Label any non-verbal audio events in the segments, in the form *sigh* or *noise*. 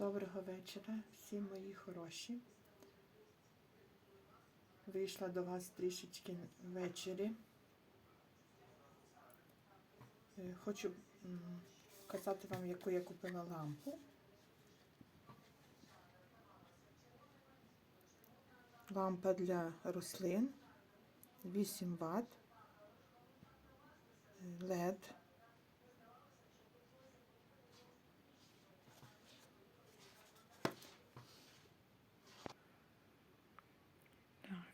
Доброго вечора, всі мої хороші. Вийшла до вас трішечки ввечері. Е, Хочу показати вам, яку я купила лампу. Лампа для рослин 8 Вт. LED.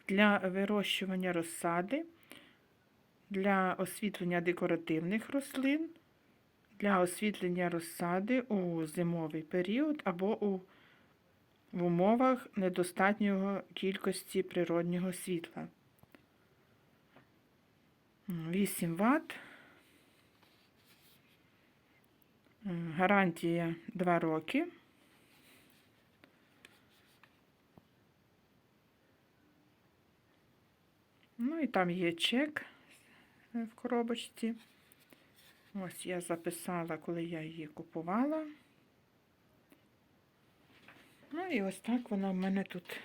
Для вирощування розсади, для освітлення декоративних рослин, для освітлення розсади у зимовий період або у, в умовах недостатньої кількості природнього світла. 8 Вт. Гарантія 2 роки. Ну і там є чек в коробочці. Ось я записала, коли я її купувала. Ну і ось так вона в мене тут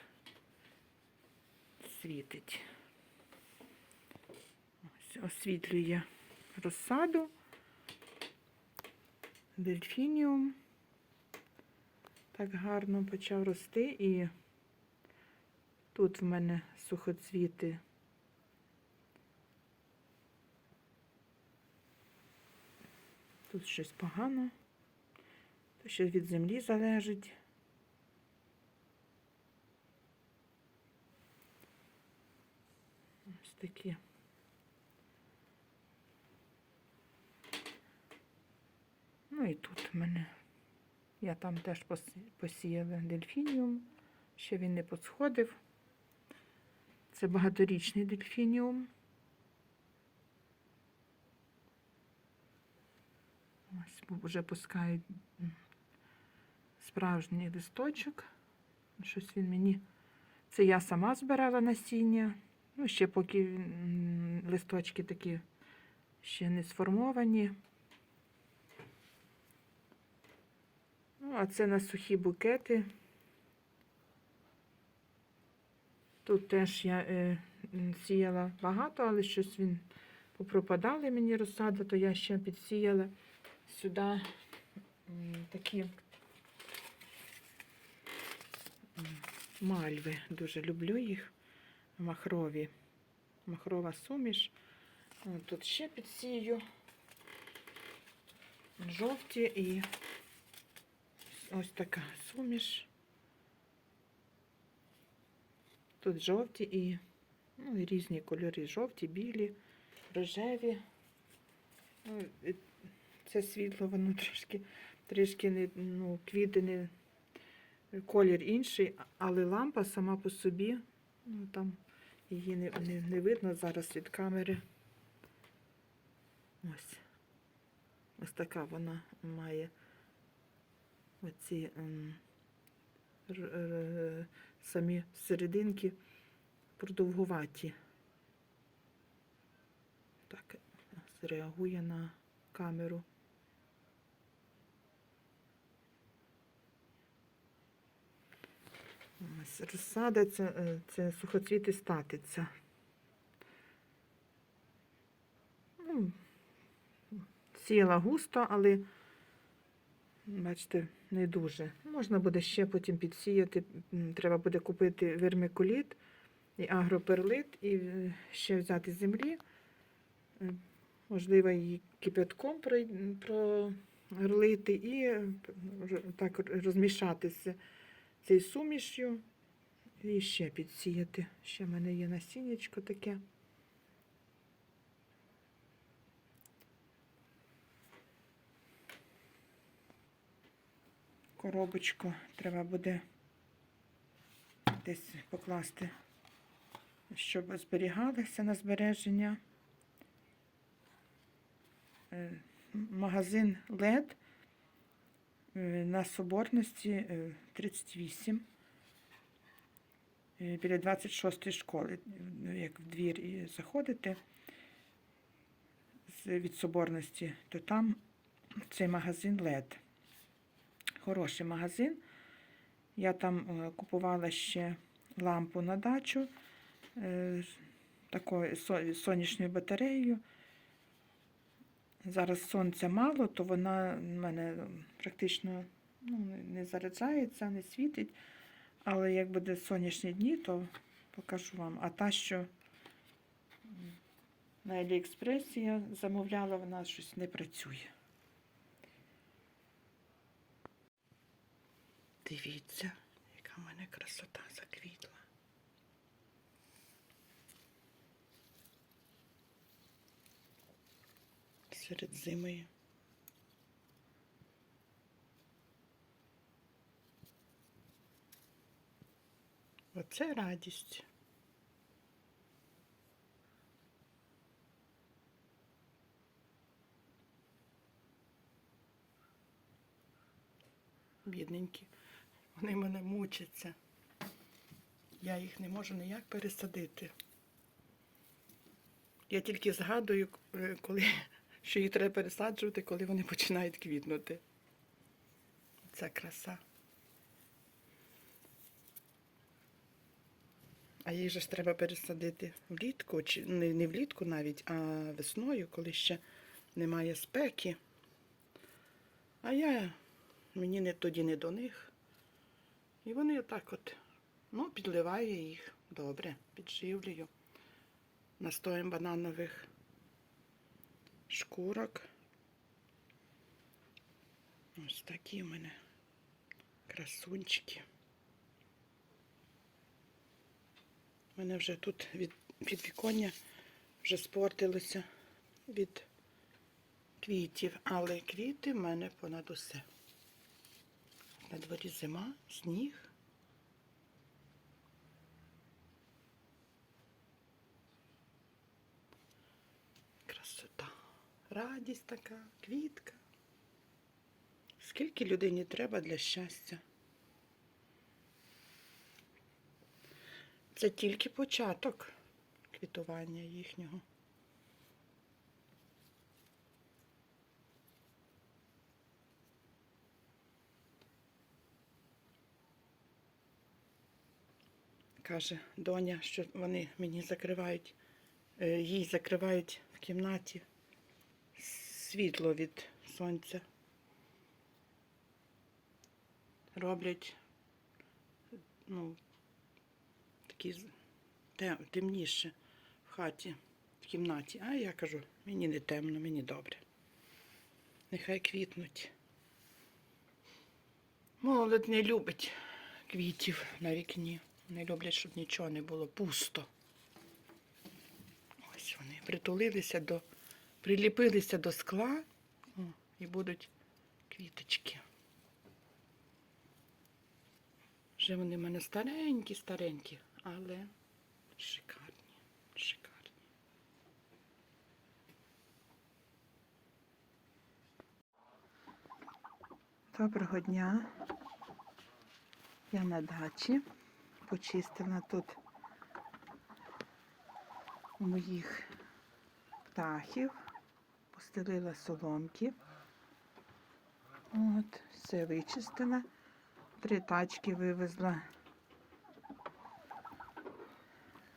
світить. Ось освітлює розсаду, дельфініум. Так гарно почав рости і тут в мене сухоцвіти. Тут щось погано, то що від землі залежить. Ось такі. Ну і тут в мене. Я там теж посіяла дельфініум, ще він не посходив. Це багаторічний дельфініум. Ось вже пускають м, справжній листочок. Щось він мені. Це я сама збирала насіння. Ну, ще поки листочки такі ще не сформовані. Ну, а це на сухі букети. Тут теж я е, сіяла багато, але щось він попропадали мені розсада, то я ще підсіяла сюди такі мальви. Дуже люблю їх. Махрові. Махрова суміш. Тут ще підсію. Жовті і ось така суміш. Тут жовті і, ну, і різні кольори. Жовті, білі, рожеві. Це світло, воно *laughs* трошки, трішки не, ну, квіти не, колір інший, але лампа сама по собі, ну там її не, не, не видно зараз від камери. Ось. Ось така вона має оці ем, самі серединки продовгуваті. Так, реагує на камеру. Ось розсада це, е, це сухоцвіти статиця. Ну, сіяла густо, але, бачите, не дуже. Можна буде ще потім підсіяти. Треба буде купити вермикуліт і агроперлит, і е, ще взяти землі. Е, Можливо, її кипятком про- пролити і так розмішати з цією сумішю і ще підсіяти. Ще в мене є насіннячко таке. Коробочку треба буде десь покласти, щоб зберігалося на збереження. Е, Магазин LED на Соборності е, 38 е, біля 26 школи. Як в двір заходите від Соборності, то там цей магазин LED. хороший магазин. Я там е, купувала ще лампу на дачу е, такою сонячною батареєю. Зараз сонця мало, то вона в мене практично ну, не- заряджається, не світить. Але як буде сонячні дні, то покажу вам. А та, що на Аліекспресі я замовляла, вона щось не працює. Дивіться, яка в мене красота заквітла. Серед зими. Оце радість. Бідненькі. Вони мене мучаться. Я їх не можу ніяк пересадити. Я тільки згадую, е, коли, що їх треба пересаджувати, коли вони *laughs* починають квітнути. Це краса. А їх же ж треба пересадити влітку, чи не, не влітку навіть, а весною, коли ще немає спеки. А я мені не тоді не до них. І вони отак от, ну, підливаю їх добре, підживлюю настоєм бананових шкурок. Ось такі в мене красунчики. У мене вже тут від підвіконня вже спортилося від квітів, але квіти в мене понад усе. На дворі зима, сніг. Красота. Радість така, квітка. Скільки людині треба для щастя? Це тільки початок квітування їхнього. Каже доня, що вони мені закривають, е, їй закривають в кімнаті світло від сонця. Роблять, ну, такі темніше в хаті, в кімнаті. А я кажу, мені не темно, мені добре. Нехай квітнуть. Молодь не любить квітів на вікні. Не люблять, щоб нічого не було пусто. Ось вони притулилися до, приліпилися до скла о, і будуть квіточки. Вже вони в мене старенькі, старенькі, але шикарні, шикарні. Доброго дня. Я на дачі. Почистила тут моїх птахів, постелила соломки. От, все вичистила. Три тачки вивезла.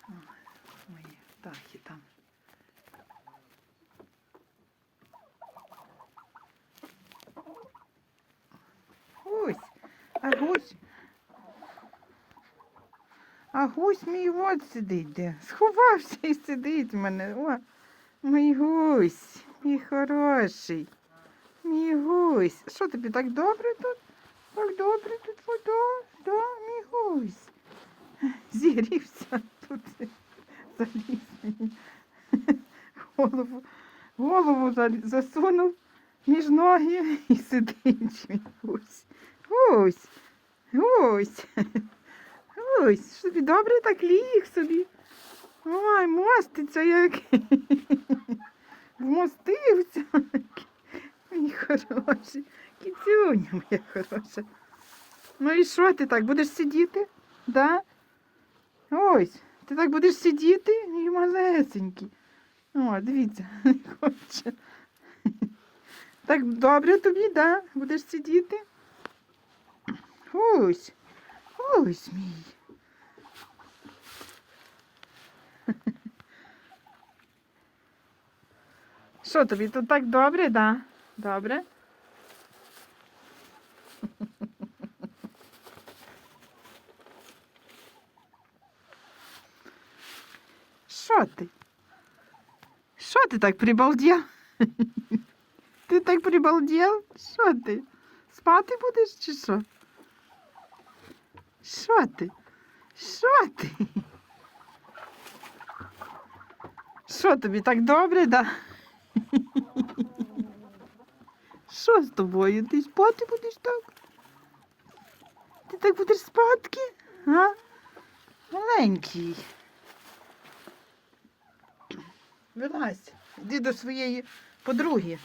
О, Мої птахи там. Гусь, а гусь. А гусь мій от сидить де. Сховався і сидить в мене. О, мій гусь, мій хороший. Мій гусь. Що тобі так добре тут? Так добре тут вода, да, мій гусь. Зігрівся тут. *laughs* Заліз мені. Голову, голову засунув між ноги і сидить мій гусь. Гусь, гусь. Гусь, що тобі добре так ліг собі. Ой, моститься який. Вмостився. Мій хороший. Кіцюня моя хороша. Ну і що ти так, будеш сидіти? Да? Ось, ти так будеш сидіти і малесенький. О, дивіться, не хоче. Так добре тобі, да? Будеш сидіти? Ось. Ось мій. Що тобі тут так добре, да? Добре? Що ти? Що ти так прибалдів? Ти так прибалдів? Що ти? Спати будеш чи що? Що ти? Що ти? Що тобі так добре, да? Що з тобою? Ти спати будеш так? Ти так будеш спадки? А? Маленький. Вилазь, іди до своєї подруги.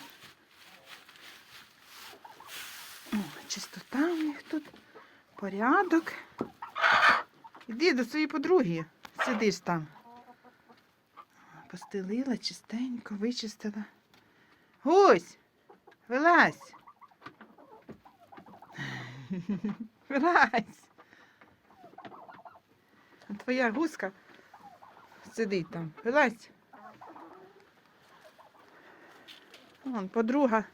О, чистота у них тут, порядок. Іди до своєї подруги, сидиш там. Постелила чистенько, вичистила. Гусь, вилазь. Вилазь. Твоя гуска сидить там. Вилазь. Вон подруга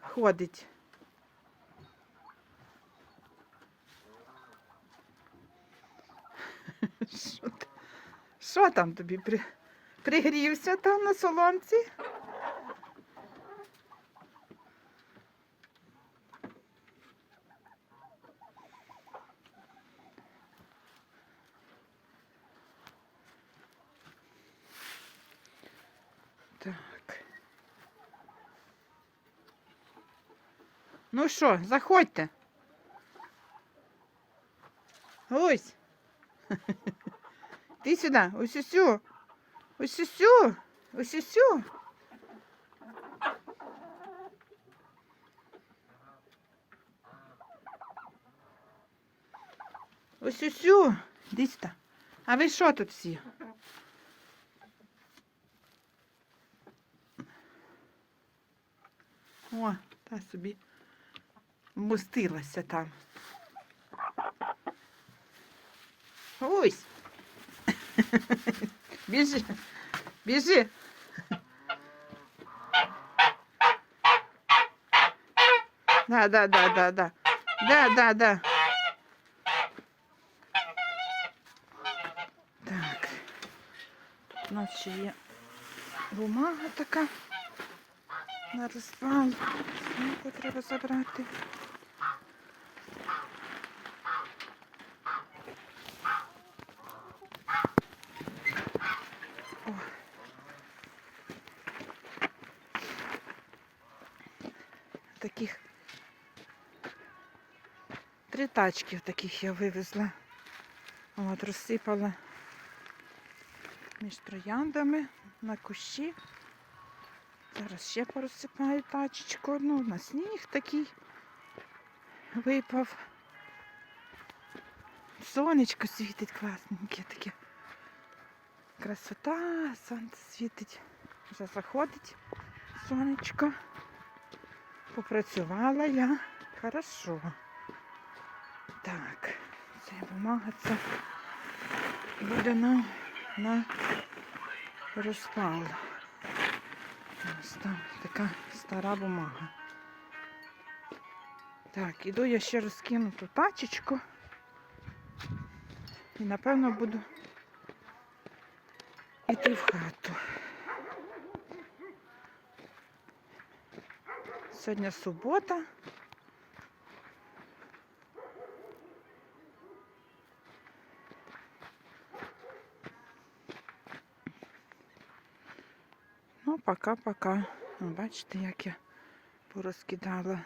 ходить. *laughs* Що, там тобі при... пригрівся там на соломці? Так. Ну що, заходьте. Ось. *laughs* Ти сюди, ось усю. Ось усю. Ось усю. Ось усю. Іди сюди. А ви що тут всі? О, та собі вмостилася там. Ось. *laughs* Біжи. Біжи. Да, да, да, да, да. Да, да, да. Так. Тут у нас ще є бумага така. На розпал. Сумку треба забрати. Таких три тачки таких я вивезла. От, розсипала між трояндами на кущі. Зараз ще порозсипаю тачечку одну. На сніг такий випав. Сонечко світить класненьке таке. Красота, сонце світить. Вже заходить сонечко. Попрацювала я. Хорошо. Так, це бумага, це буде на, на розпал. Ось там така стара бумага. Так, іду я ще розкину ту тачечку. І напевно буду йти в хату. Сьогодні субота. Ну, пока-пока. Бачите, як я порозкидала